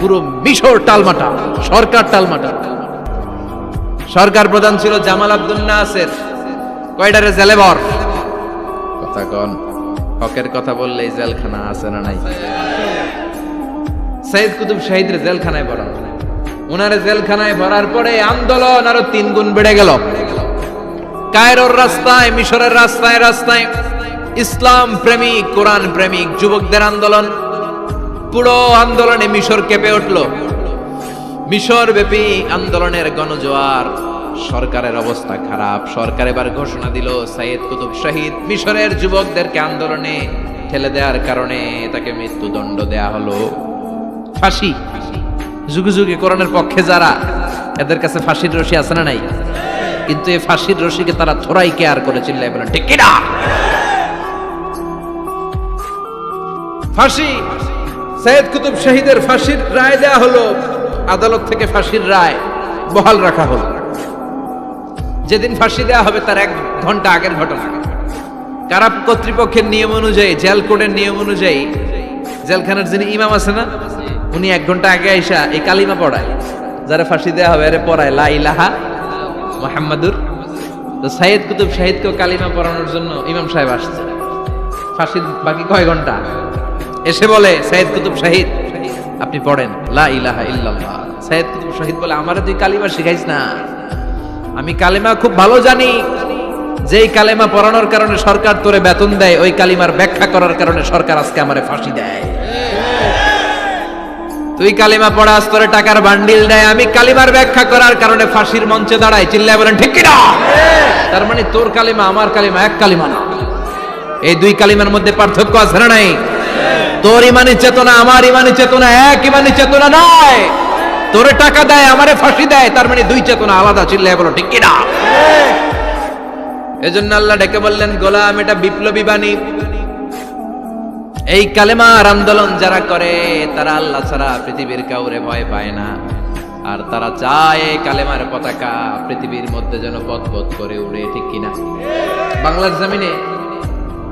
পুরো মিশর টালমাটা, সরকার টালমাটা। সরকার প্রধান ছিল জামাল আব্দুল নাসের। কয়ডারে জেলেবর? কথা কন, হকের কথা বললে জেলখানা আছে না নাই? সাইদ কুতুব শাহিদের জেলখানায় ভরা ওনারে জেলখানায় ভরার পরে আন্দোলন আরও তিন গুণ বেড়ে গেল। কায়রোর রাস্তায়, মিশরের রাস্তায় রাস্তায় ইসলাম প্রেমিক, কোরআন প্রেমিক, যুবকদের আন্দোলন। পুরো আন্দোলনে মিশর কেঁপে উঠল। মিশর ব্যাপী আন্দোলনের গণজোয়ার। সরকারের অবস্থা খারাপ। সরকার এবার ঘোষণা দিল, সাইয়েদ কুতুব শহীদ মিশরের যুবকদেরকে আন্দোলনে ঠেলে দেওয়ার কারণে তাকে মৃত্যুদণ্ড দেয়া হলো। ফাঁসি। যুগে যুগে কোরআনের পক্ষে যারা, এদের কাছে ফাঁসির রশি আছে না নাই? কিন্তু এই ফাঁসির রশিকে তারা থোড়াই কেয়ার করে চিল্লাই বলেন, ঠিক কিনা ফাঁসি। সৈয়দ কুতুব শহীদের ফাঁসির রায় দেয়া হলো। আদালত থেকে ফাঁসির রায় বহাল রাখা হলো। যেদিন ফাঁসি দেওয়া হবে তার এক ঘণ্টা আগের ঘটনা। কারা কর্তৃপক্ষের নিয়ম অনুযায়ী, জেল কোডের নিয়ম অনুযায়ী, জেলখানার যিনি ইমাম আছে না, উনি এক ঘণ্টা আগে আইসা এই কালিমা পড়ায়। যারা ফাঁসি দেওয়া হবে আরে পড়ায়, লা ইলাহা মোহাম্মদুর তো সাইয়েদ কুতুব শাহিদকেও কালিমা পড়ানোর জন্য ইমাম সাহেব আসছে। ফাঁসির বাকি কয় ঘণ্টা? এসে বলে, সাইয়েদ কুতুব শাহিদ। আপনি পড়েন সাইয়েদ কুতুব শাহিদ বলে, আমারে তুই কালিমা শিখাইস না। আমি কালিমা খুব ভালো জানি। যেই কালেমা পড়ানোর কারণে সরকার তোরে বেতন দেয়, ওই কালিমার ব্যাখ্যা করার কারণে সরকার আজকে আমারে ফাঁসি দেয়। তুই কালিমা পড়াস, তোরে টাকার বান্ডিল দেয়। আমি কালিমার ব্যাখ্যা করার কারণে ফাঁসির মঞ্চে দাঁড়াই। চিল্লায় বলেন, ঠিক কিনা? তার মানে তোর কালিমা আমার কালিমা, এক কালিমা না। এই দুই কালিমার মধ্যে পার্থক্য আছে না নাই? তোর ইমানি চেতনা আমার ইমানি চেতনা এক ইমানি চেতনা নয় তোরে টাকা দেয়, আমারে ফাঁসি দেয়, তার মানে দুই চেতনা আলাদা, চিল্লায় বলো, ঠিক কিনা? এজন্য আল্লাহ ডেকে বললেন, গোলাম, এটা বিপ্লবী বাণী। এই কালেমার আন্দোলন যারা করে, তারা আল্লাহ ছাড়া পৃথিবীর কাউরে ভয় পায় না। আর তারা চায় কালেমার পতাকা পৃথিবীর মধ্যে যেন পথ পথ করে উড়ে, ঠিক কিনা? বাংলার জমিনে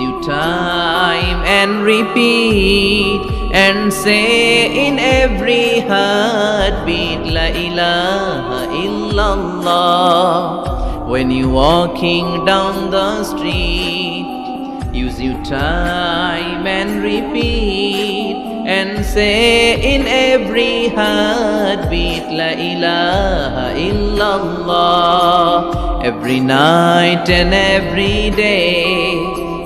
Your time and repeat And say in every heartbeat La ilaha illallah. When you're walking down the street Use your time and repeat and say in every heartbeat La ilaha illallah. Every night and every day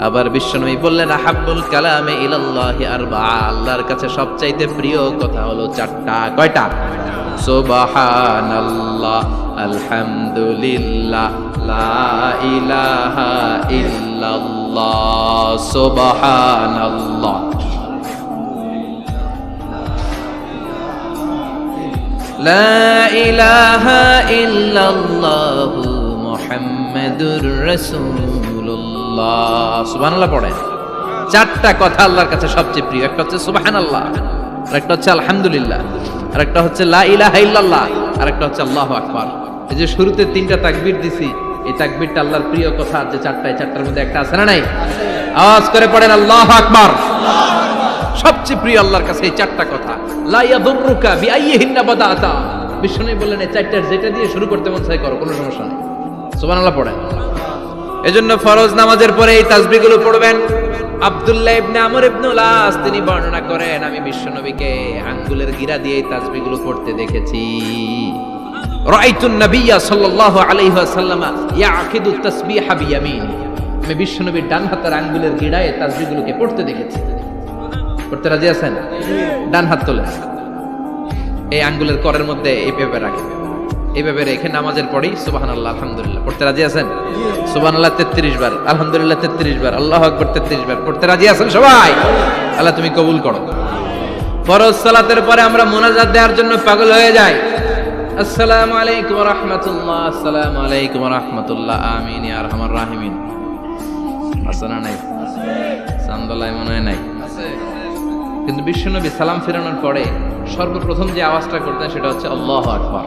আবার বিশ্বনবী বললেন আহাবুল কালামে ইলাল্লাহি আরবা আল্লাহর কাছে সবচাইতে প্রিয় কথা হলো চারটা, কয়টা? সুবহানাল্লাহ, আলহামদুলিল্লাহ, লা ইলাহা ইল্লাল্লাহ, সুবহানাল্লাহ। লা ইলাহা ইল্লাল্লাহু। মোহাম্মদুর পড়েন। চারটা কথা আল্লাহর কাছে সবচেয়ে প্রিয়। একটা হচ্ছে হচ্ছে আলহামদুলিল্লাহ হচ্ছে লা ইলাহা ইল্লাল্লাহ হচ্ছে আকবার। এই যে শুরুতে তিনটা তাকবির দিছি, এই তাকবিরটা আল্লাহর প্রিয় কথা যে চারটায় চারটার মধ্যে একটা আছে না নাই? আওয়াজ করে পড়েন আল্লাহ আকবার। সবচেয়ে প্রিয় আল্লাহর কাছে এই চারটা কথা। লাইয়া দুমরুকা বিআইহিন্না বাদাতা। বিষ্ণু বললেন, এই চারটার যেটা দিয়ে শুরু করতে মন চাই করো, কোনো সমস্যা নেই। সুবহানাল্লাহ পড়েন। এজন্য ফরজ নামাজের পরে এই তাসবিহগুলো পড়বেন। আব্দুল্লাহ ইবনে আমর ইবনে লাস তিনি বর্ণনা করেন আমি বিশ্বনবীকে আঙ্গুলের গিরা দিয়ে এই তাসবিহগুলো পড়তে দেখেছি। রাআইতুন নাবিয়্যা সাল্লাল্লাহু আলাইহি ওয়াসাল্লাম ইয়াকিদু তাসবিহা বিয়ামিন। আমি বিশ্বনবীর ডান হাতের আঙ্গুলের গিরায় এই তাসবিহগুলোকে পড়তে দেখেছি। পড়তে রাজি আছেন? ডান হাত তোলে এই আঙ্গুলের করের মধ্যে এই পেপে রাখে এইভাবে রেখে নামাজের পরেই সুবাহান আল্লাহ আলহামদুলিল্লাহ। পড়তে রাজি আছেন? সুবাহান আল্লাহ তেত্রিশ বার। আলহামদুলিল্লাহ তেত্রিশ বার। আল্লাহ আকবর তেত্রিশ বার। পড়তে রাজি আছেন সবাই? আল্লাহ তুমি কবুল করো। ফরজ সালাতের পরে আমরা মোনাজাত দেওয়ার জন্য পাগল হয়ে যাই। আসসালামু আলাইকুম রহমতুল্লাহ আসসালামু আলাইকুম রহমতুল্লাহ আমিন ইয়া আরহামার রাহিমিন। আছে না নাই? চান্দলায় মনে হয় নাই। কিন্তু বিশ্বনবী সালাম ফেরানোর পরে সর্বপ্রথম যে আওয়াজটা করতেন সেটা হচ্ছে আল্লাহ আকবার।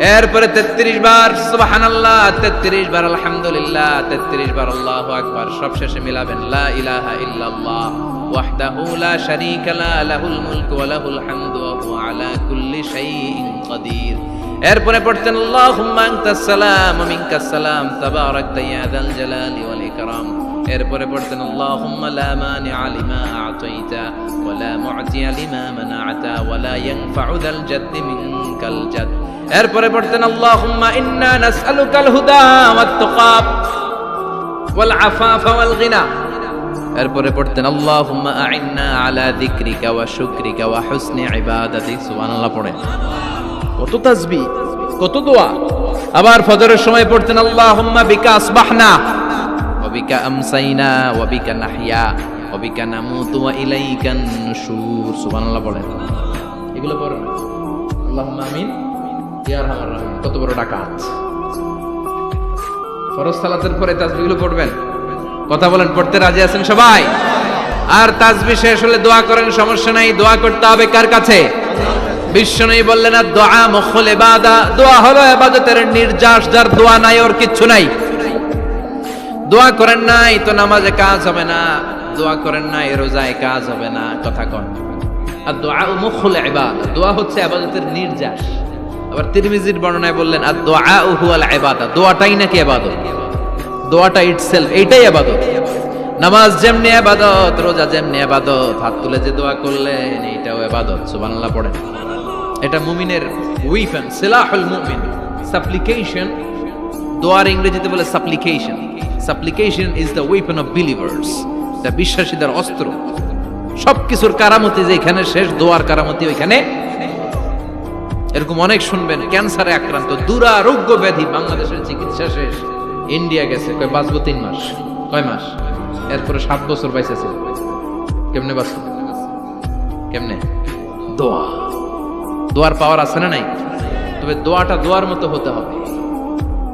এরপরে তেত্রিশ বার সুবাহান আল্লাহ তেত্রিশ বার, আলহামদুলিল্লাহ, তেত্রিশ বার, আল্লাহ আকবার সব শেষে মিলাবেন, লা ইলাহা ইল্লাল্লাহ, ওয়াহদাহু লা শারীকা লা, লাহুল মুলকু ওয়া লাহুল হামদু, ওয়া হুয়া আলা কুল্লি শাইইন এরপরে পড়তেন আল্লাহুম্মা আনতাস সালাম, ওয়া মিনকাস সালাম তাবারাকতা ইয়া জালালি ওয়াল ইকরাম। এরপরে পড়তেন, আল্লাহুম্মা লা মানিআ লিমা আ'তাইতা ওয়া লা মু'তিয়া লিমা মানা'তা ওয়া লা ইয়ানফা'ু যাল জাদ্দি মিনকাল জাদ এরপরে পড়তেন এরপরে পড়তেন, আল্লাহুম্মা আলা কত তাসবিহ কত দোয়া। আবার ফজরের সময় পড়তেন, আল্লাহুম্মা বিকা আসবাহনা। বিকা আমসাইনা ওয়া বিকা নাহইয়া ওয়া বিকা নামুতু ওয়া ইলাইকান নুশুর সুবহানাল্লাহ পড়েন এগুলো পড়ে। না আল্লাহ আমিন হামার রহমান কত বড় ডাকাত। ফরজ সালাতের পরে তাসবিগুলো পড়বেন। কথা বলেন, পড়তে রাজি আছেন সবাই? আর তাসবি শেষ হলে দোয়া করেন, সমস্যা নাই। দোয়া করতে হবে কার কাছে? বিশ্ব নেই বললেন দোয়া মুখল ইবাদা। দোয়া হলো ইবাদতের নির্যাস, যার দোয়া নাই, ওর কিচ্ছু নাই। দোয়া করেন নাই, তো নামাজে কাজ হবে না। দোয়া করেন নাই, রোজায় কাজ হবে না, কথা কন। আর দোয়া মুখল ইবাদা, দোয়া হচ্ছে ইবাদতের নির্যাস। আবার তিরমিজির বর্ণনায় বললেন, আর দোয়া হুয়াল ইবাদা, দোয়াটাই নাকি ইবাদত? দোয়াটা ইটসেলফ এইটাই আবাদত নামাজ যেমনি আবাদত রোজা যেমনি আবাদত হাত তুলে যে দোয়া করলেন, এইটাও আবাদত সুবহানাল্লাহ পড়েন। এটা মুমিনের উইফেন সিলাহুল মুমিন সাপ্লিকেশন দোয়ার ইংরেজিতে বলে supplication supplication is the weapon of believers এটা বিশ্বাসীদের অস্ত্র। সবকিছুর কারামতি যেখানে শেষ, দোয়ার কারামতি ওইখানে। এরকম অনেক শুনবেন, ক্যান্সারে আক্রান্ত, দুরারোগ্য ব্যাধি, বাংলাদেশের চিকিৎসা শেষ। ইন্ডিয়া গেছে, কয়, বাঁচবো তিন মাস, কয় মাস? এরপরে সাত বছর বাইসেছে কেমনে বাঁচবো? কেমনে? দোয়া। দোয়ার পাওয়ার আছে না নাই? তবে দোয়াটা দোয়ার মতো হতে হবে।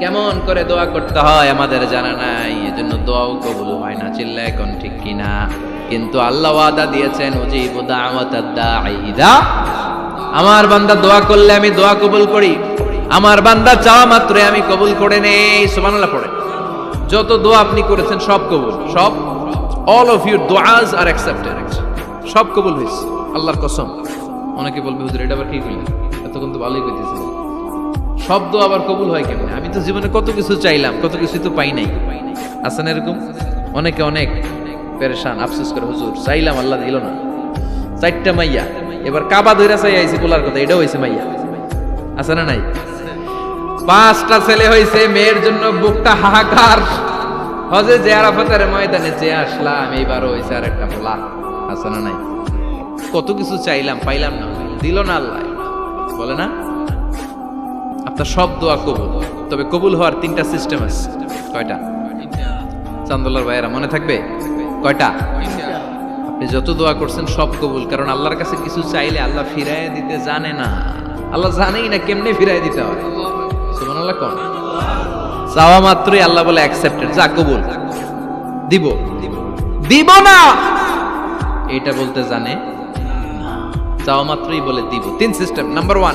কেমন করে দোয়া করতে হয় আমাদের জানা নাই, এজন্য দোয়াও কবুল হয় না, চিল্লা এখন ঠিক কিনা? কিন্তু আল্লাহ ওয়াদা দিয়েছেন আমার বান্দা দোয়া করলে আমি দোয়া কবুল করি, আমার বান্দা চাওয়া মাত্রই আমি কবুল করে নেই, সুবহানাল্লাহ পড়ে। যত দোয়া আপনি করেছেন সব কবুল, সব all of your দোয়াজ are accepted সব কবুল হয়েছে, আল্লাহর কসম। অনেকে বলবে, হুজুর, এটা আবার কি কইলেন? এতক্ষণ তো ভালোই কইতেছিলেন শব্দ আবার কবুল হয় কেমন? আমি তো জীবনে কত কিছু চাইলাম, কত কিছু তো পাই নাই। আছে না এরকম? অনেকে অনেক পেরেশান, আফসোস করে, হুজুর, চাইলাম, আল্লাহ দিল না। চারটা মাইয়া, এবার কাবা ধইরা চাই আইছি বলার কথা, এটাও হয়েছে মাইয়া। আছে না নাই? পাঁচটা ছেলে হয়েছে মেয়ের জন্য বুকটা হাহাকার। হজে যে আরাফাতের ময়দানে যে আসলাম এইবার হয়েছে আর একটা বলা আছে না নাই? কত কিছু চাইলাম, পাইলাম না। দিল না আল্লাহ। বলে না? আপনার সব দোয়া কবুল। তবে কবুল হওয়ার তিনটা সিস্টেম আছে। কয়টা? চান্দোলার ভাইয়েরা, মনে থাকবে? কয়টা? আপনি যত দোয়া করছেন সব কবুল, কারণ আল্লাহর কাছে কিছু চাইলে আল্লাহ ফিরাই দিতে জানে না। আল্লাহ জানেই না কেমনে ফিরাই দিতে হয়। সুবহানাল্লাহ কোন? চাওয়া মাত্রই আল্লাহ বলে অ্যাকসেপ্টেড যা কবুল। দিব। দিব না! এটা বলতে জানে। চাওয়া মাত্রই বলে দিব। তিন সিস্টেম নাম্বার ওয়ান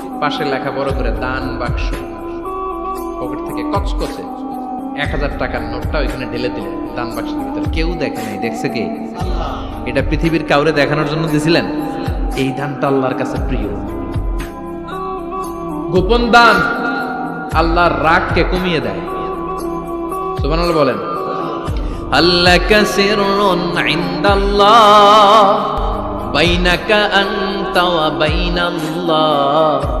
পাশে লেখা বড় করে দান বাক্স। পকেট থেকে কচকচে। এক হাজার টাকার নোটটা ওইখানে ঢেলে দিলেন। দান বাক্সের ভিতরে কেউ দেখে নাই। দেখছে কে? এটা পৃথিবীর কাউরে দেখানোর জন্য দিছিলেন? এই দানটা আল্লাহর কাছে প্রিয়। গোপন দান আল্লাহর রাগকে কমিয়ে দেয়। সুবহানাল্লাহ বলেন আল্লাহকা সিররুন ইনদাল্লাহ, বাইনাকা আনতা ওয়া বাইনাল্লাহ।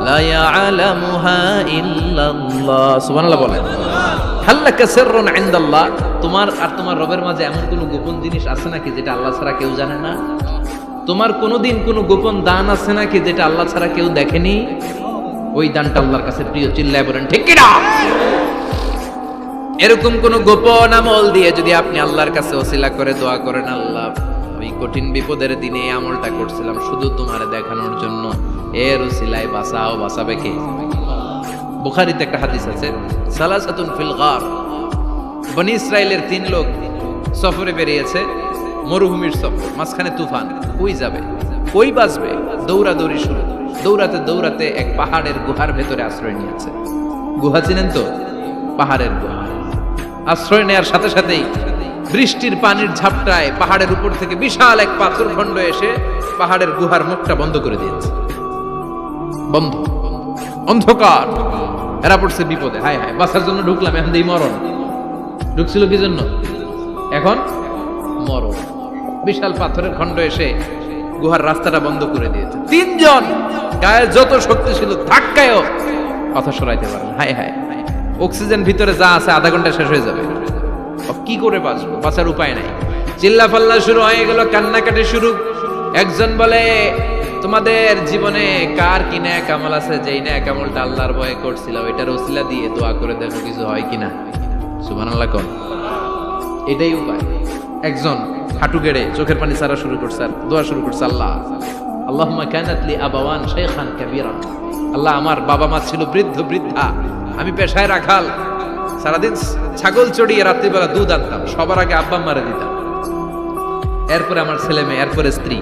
لا يعلمها إلا الله سبحان الله বলেন হাল্লাকা সিররুন ইনদাল্লাহ তোমার আর তোমার রবের মাঝে এমন কোনো গোপন জিনিস আছে নাকি যেটা আল্লাহ ছাড়া কেউ জানে না তোমার কোনোদিন কোনো গোপন দান আছে নাকি যেটা আল্লাহ ছাড়া কেউ দেখেনি ওই দানটা আল্লাহর কাছে প্রিয় চিল্লায় বলেন ঠিক কিনা এরকম কোন গোপন আমল দিয়ে যদি আপনি আল্লাহর কাছে ওসিলা করে দোয়া করেন আল্লাহ ওই কঠিন বিপদের দিনে এই আমলটা করছিলাম শুধু তোমার দেখানোর জন্য এর ওসিলায় বাঁচাও বাঁচাবে কে বুখারিতে একটা হাদিস আছে, সালাসাতুন ফিল গার। বনি ইসরায়েলের তিন লোক সফরে বেরিয়েছে, মরুভূমির সফর, মাঝখানে তুফান, কই যাবে? কই বাঁচবে? দৌড়াদৌড়ি শুরু। দৌড়াতে দৌড়াতে এক পাহাড়ের গুহার ভেতরে আশ্রয় নিয়েছে। গুহা চিনেন তো? পাহাড়ের গুহা। আশ্রয় নেয়ার সাথে সাথেই বৃষ্টির পানির ঝাপটায় পাহাড়ের উপর থেকে বিশাল এক পাথর খণ্ড এসে পাহাড়ের গুহার মুখটা বন্ধ করে দিয়েছে। বন্ধ। অন্ধকার। এরা পড়ছে বিপদে। হায় হায়, বাঁচার জন্য ঢুকলাম, এখন দিই মরণ। ঢুকছিল কি জন্য? এখন মরণ। বিশাল পাথরের খণ্ড এসে গুহার রাস্তাটা বন্ধ করে দিয়েছে। তিনজন গায়ে যত শক্তি ছিল, ধাক্কায়ও কথা সরাইতে পারে। হায় হায়, অক্সিজেন ভিতরে যা আছে, আধা ঘণ্টা শেষ হয়ে যাবে। কি করে বাঁচবো? বাঁচার উপায় নাই। চিল্লা ফাল্লা শুরু হয়ে গেল, কান্নাকাটি শুরু। একজন বলে তোমাদের জীবনে কার কি ন্যাক আমল আছে? যেই ন্যাক আমলটা আল্লাহর ভয়ে করছিল ওইটার ওসিলা দিয়ে দোয়া করে দেখো কিছু হয় কিনা? সুবহানাল্লাহ কোন। এটাই উপায়। একজন হাঁটু গেড়ে চোখের পানি ছাড়া শুরু করছে আর দোয়া শুরু করছে, আল্লাহ। আল্লাহুম্মা কানাত লি আবাওয়ান শাইখান কাবীরা আল্লাহ, আমার বাবা মা ছিল বৃদ্ধ, বৃদ্ধা। আমি পেশায় রাখাল। সারাদিন ছাগল চড়িয়ে রাত্রিবেলা দুধ আনতাম, সবার আগে আব্বা মারা দিতাম। এরপরে আমার ছেলে মেয়ে, এরপরে স্ত্রী।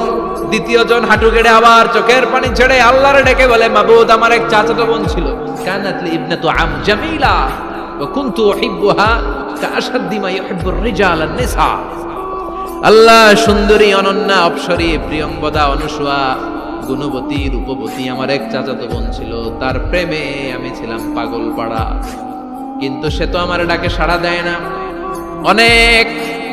দ্বিতীয় জন হাঁটু গেড়ে আবার চোখের পানি ছেড়ে আল্লাহর ডেকে বলে, মাবুদ, আমার এক চাচাতো বোন ছিল। কানাতলি ইবনাতু আম জামিলা ওয়া কুনতু উহিব্বুহা কাআশাদ্দি মা রিজাল আন-নিসা আল্লাহ সুন্দরী, অনন্যা, অপসরী প্রিয়ঙ্গদা অনুসুয়া, গুণবতী, রূপবতী আমার এক চাচাতো বোন ছিল। তার প্রেমে আমি ছিলাম পাগল পাড়া কিন্তু সে তো আমার ডাকে সাড়া দেয় না। অনেক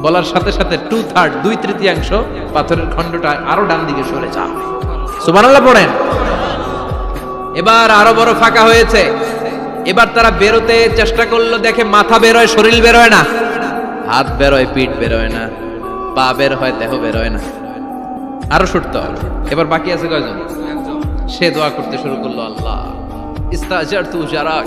বলার সাথে সাথে টু থার্ড দুই তৃতীয়াংশ পাথরের খণ্ডটা আরও ডান দিকে সরে যাও সুবহানাল্লাহ পড়েন। এবার আরও বড় ফাঁকা হয়েছে। এবার তারা বেরোতে চেষ্টা করল, দেখে মাথা বেরোয়, শরীর বেরোয় না। হাত বেরোয়, পিঠ বেরোয় না। পা বের হয়, দেহ বেরোয় না। আরও সরতে হবে। এবার বাকি আছে কয়জন? সে দোয়া করতে শুরু করল আল্লাহ। ইস্তাজার তু জারাক।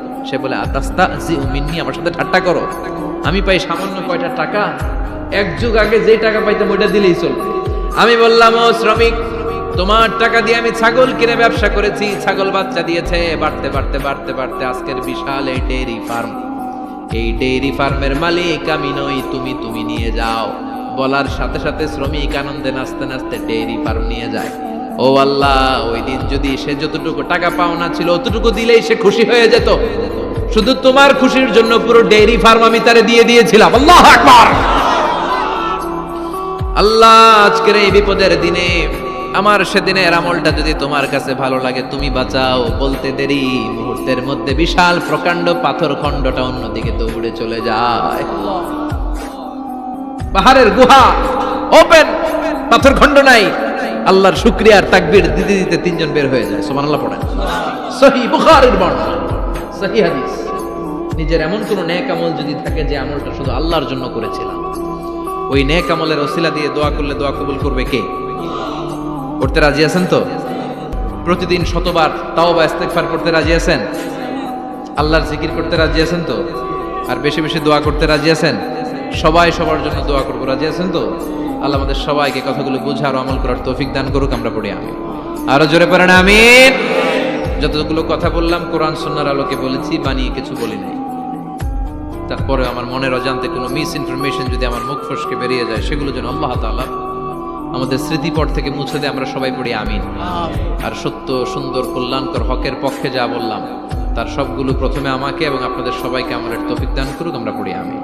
সে বলে আতাস্তা জি মিন্নি, আমার সাথে ঠাট্টা করো। আমি পাই সামান্য কয়টা টাকা, এক যুগ আগে যে টাকা পাইতাম ওইটা দিলেই চলবে। আমি বললাম, ও শ্রমিক, তোমার টাকা দিয়ে আমি ছাগল কিনে ব্যবসা করেছি। ছাগল বাচ্চা দিয়েছে, বাড়তে বাড়তে বাড়তে বাড়তে আজকের বিশাল এই ডেইরি ফার্ম। এই ডেইরি ফার্মের মালিক আমি নই, তুমি তুমি নিয়ে যাও। বলার সাথে সাথে শ্রমিক আনন্দে নাচতে নাচতে ডেইরি ফার্ম নিয়ে যায়। ও আল্লাহ, ওই দিন যদি সে যতটুকু টাকা পাওনা ছিল, অতটুকু দিলেই সে খুশি হয়ে যেত। শুধু তোমার খুশির জন্য পুরো ডেইরি ফার্ম আমি তারে দিয়ে দিয়েছিলাম। আল্লাহ আকবার! আল্লাহ, আজকের এই বিপদের দিনে আমার সেদিনের আমলটা যদি তোমার কাছে ভালো লাগে, তুমি বাঁচাও। বলতে দেরি, মুহূর্তের মধ্যে বিশাল প্রকাণ্ড পাথর খণ্ডটা অন্যদিকে দৌড়ে চলে যায়। পাহাড়ের গুহা ওপেন পাথর খণ্ড নাই। আল্লাহর শুক্রিয়ার তাকবীর দিতে দিতে তিনজন বের হয়ে যায়। সুবহানাল্লাহ পড়েন। সহি বুখারীর বর্ণনা। সহি হাদিস। নিজের এমন কোন নেক আমল যদি থাকে যে আমলটা শুধু আল্লাহর জন্য করেছিলাম, ওই নেক আমলের ওসিলা দিয়ে দোয়া করলে দোয়া কবুল করবে কে? করতে রাজি আছেন তো? প্রতিদিন শতবার তাও বা ইস্তেগফার করতে রাজি আছেন? আল্লাহর জিকির করতে রাজি আছেন তো? আর বেশি বেশি দোয়া করতে রাজি আছেন? সবাই সবার জন্য দোয়া করব, রাজি আছেন তো? আল্লাহ আমাদের সবাইকে কথাগুলো বুঝার আমল করার তৌফিক দান করুক, আমরা পড়ি আমি আরও জোরে পড়েন, আমিন। যতগুলো কথা বললাম, কোরআন সুন্নাহর আলোকে বলেছি, বানিয়ে কিছু বলি নাই। তারপরে আমার মনের অজান্তে কোনো মিস ইনফরমেশন যদি আমার মুখ ফসকে বেরিয়ে যায়, সেগুলো যেন আল্লাহ তাআলা আমাদের স্মৃতিপট থেকে মুছে দিয়ে, আমরা সবাই পড়ি, আমিন। আর সত্য, সুন্দর, কল্যাণকর হকের পক্ষে যা বললাম, তার সবগুলো প্রথমে আমাকে এবং আপনাদের সবাইকে আমার তৌফিক দান করুক, আমরা পড়ি, আমিন।